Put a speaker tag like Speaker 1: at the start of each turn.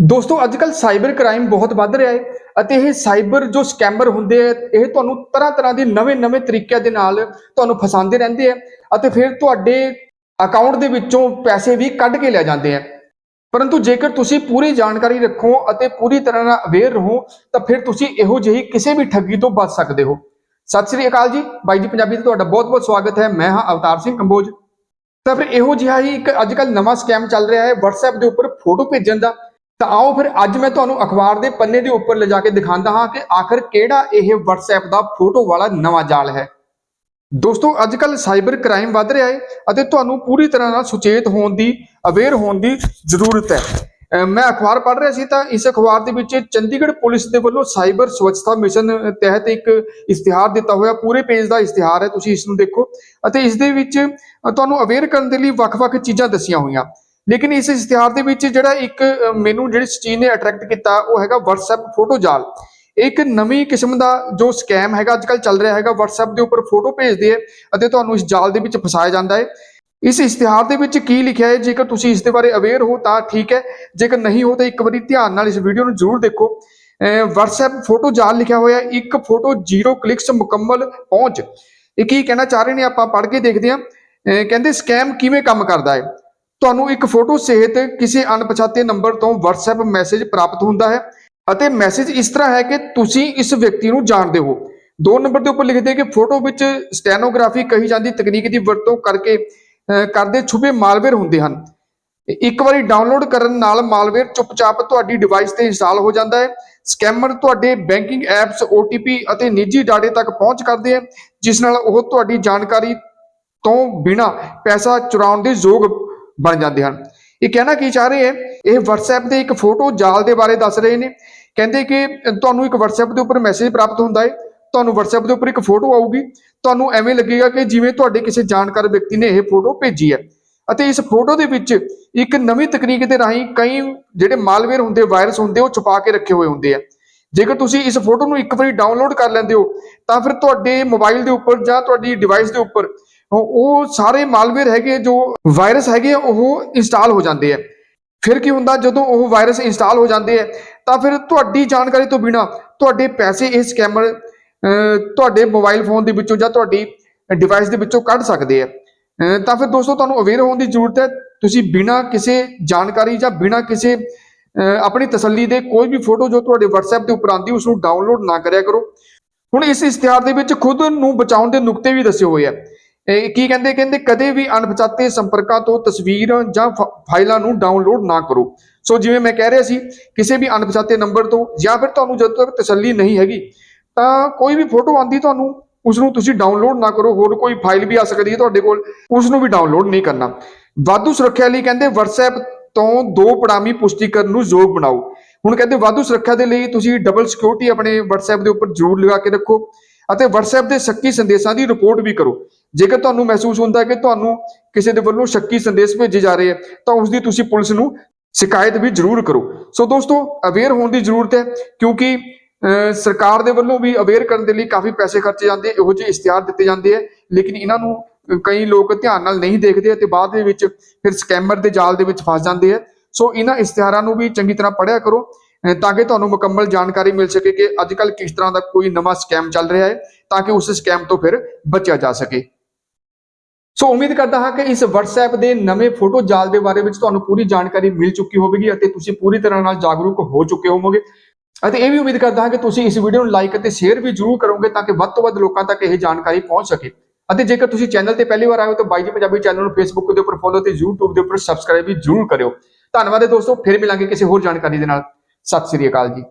Speaker 1: ਦੋਸਤੋ ਅੱਜ ਅੱਜਕੱਲ ਸਾਈਬਰ ਕ੍ਰਾਈਮ ਬਹੁਤ ਵੱਧ ਰਿਹਾ ਹੈ ਅਤੇ ਇਹ ਸਾਈਬਰ ਜੋ ਸਕੈਮਰ ਹੁੰਦੇ ਆ, ਇਹ ਤੁਹਾਨੂੰ ਤਰ੍ਹਾਂ ਤਰ੍ਹਾਂ ਦੇ ਨਵੇਂ-ਨਵੇਂ ਤਰੀਕਿਆਂ ਦੇ ਨਾਲ ਤੁਹਾਨੂੰ ਫਸਾਉਂਦੇ ਰਹਿੰਦੇ ਆ ਅਤੇ ਫਿਰ ਤੁਹਾਡੇ ਅਕਾਊਂਟ ਦੇ ਵਿੱਚੋਂ ਪੈਸੇ ਵੀ ਕੱਢ ਕੇ ਲੈ ਜਾਂਦੇ ਆ। ਪਰੰਤੂ ਜੇਕਰ ਤੁਸੀਂ ਪੂਰੀ ਜਾਣਕਾਰੀ ਰੱਖੋ ਅਤੇ ਪੂਰੀ ਤਰ੍ਹਾਂ ਨਾਲ ਅਵੇਅਰ ਰਹੋ, ਤਾਂ ਫਿਰ ਤੁਸੀਂ ਇਹੋ ਜਿਹੀ ਕਿਸੇ ਵੀ ਠੱਗੀ ਤੋਂ ਬਚ ਸਕਦੇ ਹੋ। ਸਤਿ ਸ੍ਰੀ ਅਕਾਲ ਜੀ, ਬਾਈ ਜੀ ਪੰਜਾਬੀ ਤੇ ਤੁਹਾਡਾ ਬਹੁਤ-ਬਹੁਤ ਸਵਾਗਤ ਹੈ। ਮੈਂ ਹਾਂ ਅਵਤਾਰ ਸਿੰਘ ਕੰਬੋਜ। ਤਾਂ ਫਿਰ ਇਹੋ ਜਿਹਾ ਹੀ ਇੱਕ ਅੱਜਕੱਲ ਨਵਾਂ ਸਕੈਮ ਚੱਲ ਰਿਹਾ ਹੈ। WhatsApp ਦੇ ਉੱਪਰ ਫੋਟੋ ਭੇਜਣ ਦਾ ਤਾਂ ਆਓ ਫਿਰ ਅੱਜ ਮੈਂ ਤੁਹਾਨੂੰ ਅਖਬਾਰ ਦੇ ਪੰਨੇ ਦੇ ਉੱਪਰ ਲਿਜਾ ਕੇ ਦਿਖਾਉਂਦਾ ਹਾਂ ਕਿ ਆਖਰ ਕਿਹੜਾ ਇਹ WhatsApp ਦਾ ਫੋਟੋ ਵਾਲਾ ਨਵਾਂ ਜਾਲ ਹੈ। ਦੋਸਤੋ ਅੱਜ ਅੱਜਕੱਲ ਸਾਈਬਰ ਕ੍ਰਾਈਮ ਵੱਧ ਰਿਹਾ ਹੈ ਅਤੇ ਤੁਹਾਨੂੰ ਪੂਰੀ ਤਰ੍ਹਾਂ ਨਾਲ ਸੁਚੇਤ ਹੋਣ ਦੀ ਅਵੇਅਰ ਹੋਣ ਦੀ ਜ਼ਰੂਰਤ ਹੈ। ਮੈਂ ਅਖਬਾਰ ਪੜ੍ਹ ਰਿਹਾ ਸੀ ਤਾਂ ਇਸ ਅਖਬਾਰ ਦੇ ਵਿੱਚ ਚੰਡੀਗੜ੍ਹ ਪੁਲਿਸ ਦੇ ਵੱਲੋਂ ਸਾਈਬਰ ਸਵੱਛਤਾ ਮਿਸ਼ਨ ਤਹਿਤ ਇੱਕ ਇਸ਼ਤਿਹਾਰ ਦਿੱਤਾ ਹੋਇਆ, ਪੂਰੇ ਪੇਜ ਦਾ ਇਸ਼ਤਿਹਾਰ ਹੈ, ਤੁਸੀਂ ਇਸ ਨੂੰ ਦੇਖੋ। ਅਤੇ ਇਸ ਦੇ ਵਿੱਚ ਤੁਹਾਨੂੰ ਅਵੇਅਰ ਕਰਨ ਦੇ ਲਈ ਵੱਖ-ਵੱਖ ਚੀਜ਼ਾਂ ਦੱਸੀਆਂ ਹੋਈਆਂ। ਲੇਕਿਨ ਇਸ ਇਸ਼ਤਿਹਾਰ ਦੇ ਵਿੱਚ ਜਿਹੜਾ ਇੱਕ ਮੈਨੂੰ ਜਿਹੜੀ ਚੀਜ਼ ਨੇ ਅਟਰੈਕਟ ਕੀਤਾ ਉਹ ਹੈਗਾ WhatsApp ਫੋਟੋ ਜਾਲ। ਇੱਕ ਨਵੀਂ ਕਿਸਮ ਦਾ ਜੋ ਸਕੈਮ ਹੈਗਾ ਅੱਜ ਅੱਜਕੱਲ ਚੱਲ ਰਿਹਾ ਹੈਗਾ, WhatsApp ਦੇ ਉੱਪਰ ਫੋਟੋ ਭੇਜਦੇ ਆ ਅਤੇ ਤੁਹਾਨੂੰ ਇਸ ਜਾਲ ਦੇ ਵਿੱਚ ਫਸਾਇਆ ਜਾਂਦਾ ਹੈ। ਇਸ ਇਸ਼ਤਿਹਾਰ ਦੇ ਵਿੱਚ ਕੀ ਲਿਖਿਆ ਹੈ? ਜੇਕਰ ਤੁਸੀਂ ਇਸ ਦੇ ਬਾਰੇ ਅਵੇਅਰ ਹੋ ਤਾਂ ਠੀਕ ਹੈ, ਜੇਕਰ ਨਹੀਂ ਹੋ ਤਾਂ ਇੱਕ ਵਾਰੀ ਧਿਆਨ ਨਾਲ ਇਸ ਵੀਡੀਓ ਨੂੰ ਜ਼ਰੂਰ ਦੇਖੋ। ਅਹ WhatsApp ਫੋਟੋ ਜਾਲ ਲਿਖਿਆ ਹੋਇਆ, ਇੱਕ ਫੋਟੋ ਜ਼ੀਰੋ ਕਲਿਕਸ ਮੁਕੰਮਲ ਪਹੁੰਚ। ਇਹ ਕੀ ਕਹਿਣਾ ਚਾਹ ਰਹੇ ਨੇ ਆਪਾਂ, ਪੜ੍ਹ ਕੇ ਦੇਖਦੇ ਹਾਂ। ਕਹਿੰਦੇ ਸਕੈਮ ਕਿਵੇਂ ਕੰਮ ਕਰਦਾ ਹੈ? ਤੁਹਾਨੂੰ ਇੱਕ ਫੋਟੋ ਸਹਿਤ ਕਿਸੇ ਅਣਪਛਾਤੇ ਨੰਬਰ ਤੋਂ WhatsApp ਮੈਸੇਜ ਪ੍ਰਾਪਤ ਹੁੰਦਾ ਹੈ ਅਤੇ ਮੈਸੇਜ ਇਸ ਤਰ੍ਹਾਂ ਹੈ ਕਿ ਤੁਸੀਂ ਇਸ ਵਿਅਕਤੀ ਨੂੰ ਜਾਣਦੇ ਹੋ। ਦੋ ਨੰਬਰ ਦੇ ਉੱਪਰ ਲਿਖਦੇ ਕਿ ਫੋਟੋ ਵਿੱਚ ਸਟੈਨੋਗ੍ਰਾਫੀ ਕਹੀ ਜਾਂਦੀ, ਤਕਨੀਕ ਦੀ ਵਰਤੋਂ ਕਰਕੇ ਕਰਦੇ ਛੁਪੇ ਮਾਲਵੇਅਰ ਹੁੰਦੇ ਹਨ। ਇੱਕ ਵਾਰੀ ਡਾਊਨਲੋਡ ਕਰਨ ਨਾਲ ਮਾਲਵੇਅਰ ਚੁੱਪਚਾਪ ਤੁਹਾਡੀ ਡਿਵਾਈਸ ਤੇ ਇੰਸਟਾਲ ਹੋ ਜਾਂਦਾ ਹੈ। ਸਕੈਮਰ ਤੁਹਾਡੇ ਬੈਂਕਿੰਗ ਐਪਸ OTP ਅਤੇ ਨਿੱਜੀ ਡਾਟੇ ਤੱਕ ਪਹੁੰਚ ਕਰਦੇ ਆ ਜਿਸ ਨਾਲ ਉਹ ਤੁਹਾਡੀ ਜਾਣਕਾਰੀ ਤੋਂ ਬਿਨਾ ਪੈਸਾ ਚੁਰਾਉਣ ਦੇ ਯੋਗ ਬਣ ਜਾਂਦੇ ਹਨ। ਇਹ ਕਹਿਣਾ ਕੀ ਚਾਹ ਰਹੇ ਹੈ? ਇਹ WhatsApp ਦੇ ਇੱਕ ਫੋਟੋ ਜਾਲ ਦੇ ਬਾਰੇ ਦੱਸ ਰਹੇ ਨੇ। ਕਹਿੰਦੇ ਕਿ ਤੁਹਾਨੂੰ ਇੱਕ WhatsApp ਦੇ ਉੱਪਰ ਮੈਸੇਜ ਪ੍ਰਾਪਤ ਹੁੰਦਾ ਹੈ। ਤੁਹਾਨੂੰ WhatsApp ਦੇ ਉੱਪਰ ਇੱਕ ਫੋਟੋ ਆਊਗੀ। ਤੁਹਾਨੂੰ ਐਵੇਂ ਲੱਗੇਗਾ ਕਿ ਜਿਵੇਂ ਤੁਹਾਡੇ ਕਿਸੇ ਜਾਣਕਾਰ ਵਿਅਕਤੀ ਨੇ ਇਹ ਫੋਟੋ ਭੇਜੀ ਹੈ। ਅਤੇ ਇਸ ਫੋਟੋ ਦੇ ਵਿੱਚ ਇੱਕ ਨਵੀਂ ਤਕਨੀਕ ਦੇ ਰਾਹੀਂ ਕਈ ਜਿਹੜੇ ਮਾਲਵੇਅਰ ਹੁੰਦੇ ਵਾਇਰਸ ਹੁੰਦੇ, ਉਹ ਛੁਪਾ ਕੇ ਰੱਖੇ ਹੋਏ ਹੁੰਦੇ ਆ। ਜੇਕਰ ਤੁਸੀਂ ਇਸ ਫੋਟੋ ਨੂੰ ਇੱਕ ਵਾਰੀ ਡਾਊਨਲੋਡ ਕਰ ਲੈਂਦੇ ਹੋ, ਤਾਂ ਫਿਰ ਤੁਹਾਡੇ ਮੋਬਾਈਲ ਦੇ ਉੱਪਰ ਜਾਂ ਤੁਹਾਡੀ ਡਿਵਾਈਸ ਦੇ ਉੱਪਰ ਉਹ ਉਹ ਸਾਰੇ ਮਾਲਵੇਅਰ ਹੈਗੇ, ਜੋ ਵਾਇਰਸ ਹੈਗੇ, ਉਹ ਇੰਸਟਾਲ ਹੋ ਜਾਂਦੇ ਆ। ਫਿਰ ਕੀ ਹੁੰਦਾ, ਜਦੋਂ ਉਹ ਵਾਇਰਸ ਇੰਸਟਾਲ ਹੋ ਜਾਂਦੇ ਆ, ਤਾਂ ਫਿਰ ਤੁਹਾਡੀ ਜਾਣਕਾਰੀ ਤੋਂ ਬਿਨਾ ਤੁਹਾਡੇ ਪੈਸੇ ਇਹ ਸਕੈਮਰ ਤੁਹਾਡੇ ਮੋਬਾਈਲ ਫੋਨ ਦੇ ਵਿੱਚੋਂ ਜਾਂ ਤੁਹਾਡੀ ਡਿਵਾਈਸ ਦੇ ਵਿੱਚੋਂ ਕੱਢ ਸਕਦੇ ਆ। ਤਾਂ ਫਿਰ ਦੋਸਤੋ, ਤੁਹਾਨੂੰ ਅਵੇਅਰ ਹੋਣ ਦੀ ਜ਼ਰੂਰਤ ਹੈ, ਤੁਸੀਂ ਬਿਨਾ ਕਿਸੇ ਜਾਣਕਾਰੀ ਜਾਂ ਬਿਨਾ ਕਿਸੇ ਆਪਣੀ ਤਸੱਲੀ ਦੇ ਕੋਈ ਵੀ ਫੋਟੋ ਜੋ ਤੁਹਾਡੇ WhatsApp ਦੇ ਉੱਪਰ ਆਂਦੀ ਉਸ ਨੂੰ ਡਾਊਨਲੋਡ ਨਾ ਕਰਿਆ ਕਰੋ। ਹੁਣ ਇਸ ਇਸ਼ਤਿਹਾਰ ਦੇ ਵਿੱਚ ਖੁਦ ਨੂੰ ਬਚਾਉਣ ਦੇ ਨੁਕਤੇ ਵੀ ਦੱਸੇ ਹੋਏ ਆ। ਇਹ ਕੀ ਕਹਿੰਦੇ? ਕਹਿੰਦੇ ਕਦੇ ਵੀ ਅਣਪਛਾਤੇ ਸੰਪਰਕਾਂ ਤੋਂ ਤਸਵੀਰ ਜਾਂ ਫਾਈਲਾਂ ਨੂੰ ਡਾਊਨਲੋਡ ਨਾ ਕਰੋ। ਸੋ ਜਿਵੇਂ ਮੈਂ ਕਹਿ ਰਿਹਾ ਸੀ, ਕਿਸੇ ਵੀ ਅਣਪਛਾਤੇ ਨੰਬਰ ਤੋਂ ਜਾਂ ਫਿਰ ਤੁਹਾਨੂੰ ਜਦੋਂ ਤੱਕ ਤਸੱਲੀ ਨਹੀਂ ਹੈਗੀ, ਤਾਂ ਕੋਈ ਵੀ ਫੋਟੋ ਆਂਦੀ ਤੁਹਾਨੂੰ ਉਸ ਨੂੰ ਤੁਸੀਂ ਡਾਊਨਲੋਡ ਨਾ ਕਰੋ। ਹੋਰ ਕੋਈ ਫਾਈਲ ਵੀ ਆ ਸਕਦੀ ਹੈ ਤੁਹਾਡੇ ਕੋਲ ਉਸ ਨੂੰ ਵੀ ਡਾਊਨਲੋਡ ਨਹੀਂ ਕਰਨਾ। ਵਾਧੂ ਸੁਰੱਖਿਆ ਲਈ ਕਹਿੰਦੇ WhatsApp ਤੋਂ ਦੋ ਪੜਾਮੀ ਪੁਸ਼ਟੀਕਰਨ ਨੂੰ ਯੋਗ ਬਣਾਓ। ਹੁਣ ਕਹਿੰਦੇ ਵਾਧੂ ਸੁਰੱਖਿਆ ਦੇ ਲਈ ਤੁਸੀਂ ਡਬਲ ਸਿਕਿਉਰਿਟੀ ਆਪਣੇ WhatsApp ਦੇ ਉੱਪਰ ਜ਼ਰੂਰ ਲਗਾ ਕੇ ਰੱਖੋ। ਅਤੇ WhatsApp ਦੇ ਸ਼ੱਕੀ ਸੰਦੇਸ਼ਾਂ ਦੀ ਰਿਪੋਰਟ ਵੀ ਕਰੋ। ਜੇਕਰ ਤੁਹਾਨੂੰ ਮਹਿਸੂਸ ਹੁੰਦਾ ਹੈ ਕਿ ਤੁਹਾਨੂੰ ਕਿਸੇ ਦੇ ਵੱਲੋਂ ਸ਼ੱਕੀ ਸੰਦੇਸ਼ ਭੇਜੇ ਜਾ ਰਹੇ ਹੈ, ਤਾਂ ਉਸ ਦੀ ਤੁਸੀਂ ਪੁਲਿਸ ਨੂੰ ਸ਼ਿਕਾਇਤ ਵੀ ਜ਼ਰੂਰ ਕਰੋ। ਸੋ ਦੋਸਤੋ ਅਵੇਅਰ ਹੋਣ ਦੀ ਜ਼ਰੂਰਤ ਹੈ, ਕਿਉਂਕਿ ਸਰਕਾਰ ਦੇ ਵੱਲੋਂ ਵੀ ਅਵੇਅਰ ਕਰਨ ਦੇ ਲਈ ਕਾਫੀ ਪੈਸੇ ਖਰਚੇ ਜਾਂਦੇ, ਇਹੋ ਜਿਹੇ ਇਸ਼ਤਿਹਾਰ ਦਿੱਤੇ ਜਾਂਦੇ ਆ ਲੇਕਿਨ ਇਹਨਾਂ ਨੂੰ ਕਈ ਲੋਕ ਧਿਆਨ ਨਾਲ ਨਹੀਂ ਦੇਖਦੇ ਅਤੇ ਬਾਅਦ ਦੇ ਵਿੱਚ ਫਿਰ ਸਕੈਮਰ ਦੇ ਜਾਲ ਦੇ ਵਿੱਚ ਫਸ ਜਾਂਦੇ ਆ ਸੋ ਇਹਨਾਂ ਇਸ਼ਤਿਹਾਰਾਂ ਨੂੰ ਵੀ ਚੰਗੀ ਤਰ੍ਹਾਂ ਪੜ੍ਹਿਆ ਕਰੋ। ਤਾਂ ਕਿ ਤੁਹਾਨੂੰ ਮੁਕੰਮਲ ਜਾਣਕਾਰੀ ਮਿਲ ਸਕੇ ਕਿ ਅੱਜ ਕੱਲ ਕਿਸ ਤਰ੍ਹਾਂ ਦਾ ਕੋਈ ਨਵਾਂ ਸਕੈਮ ਚੱਲ ਰਿਹਾ ਹੈ, ਤਾਂ ਕਿ ਉਸ ਸਕੈਮ ਤੋਂ ਫਿਰ ਬਚਿਆ ਜਾ ਸਕੇ। ਸੋ ਉਮੀਦ ਕਰਦਾ ਹਾਂ ਕਿ ਇਸ WhatsApp ਦੇ ਨਵੇਂ ਫੋਟੋ ਜਾਲ ਦੇ ਬਾਰੇ ਵਿੱਚ ਤੁਹਾਨੂੰ ਪੂਰੀ ਜਾਣਕਾਰੀ ਮਿਲ ਚੁੱਕੀ ਹੋਵੇਗੀ ਅਤੇ ਤੁਸੀਂ ਪੂਰੀ ਤਰ੍ਹਾਂ ਨਾਲ ਜਾਗਰੂਕ ਹੋ ਚੁੱਕੇ ਹੋਵੋਗੇ। ਅਤੇ ਇਹ ਵੀ ਉਮੀਦ ਕਰਦਾ ਹਾਂ ਕਿ ਤੁਸੀਂ ਇਸ ਵੀਡੀਓ ਨੂੰ ਲਾਈਕ ਅਤੇ ਸ਼ੇਅਰ ਵੀ ਜ਼ਰੂਰ ਕਰੋਗੇ ਤਾਂ ਕਿ ਵੱਧ ਤੋਂ ਵੱਧ ਲੋਕਾਂ ਤੱਕ ਇਹ ਜਾਣਕਾਰੀ ਪਹੁੰਚ ਸਕੇ। ਅਤੇ ਜੇਕਰ ਤੁਸੀਂ ਚੈਨਲ ਤੇ ਪਹਿਲੀ ਵਾਰ ਆਏ ਹੋ ਤਾਂ ਬਾਈ ਜੀ ਪੰਜਾਬੀ ਚੈਨਲ ਨੂੰ ਫੇਸਬੁੱਕ ਦੇ ਉੱਪਰ ਫੋਲੋ ਤੇ YouTube ਦੇ ਉੱਪਰ ਸਬਸਕ੍ਰਾਈਬ ਵੀ ਜ਼ਰੂਰ ਕਰਿਓ। ਧੰਨਵਾਦ ਹੈ ਦੋਸਤੋ, ਫਿਰ ਮਿਲਾਂਗੇ ਕਿਸੇ ਹੋਰ ਜਾਣਕਾਰੀ ਦੇ ਨਾਲ। ਸਤਿ ਸ੍ਰੀ ਅਕਾਲ ਜੀ।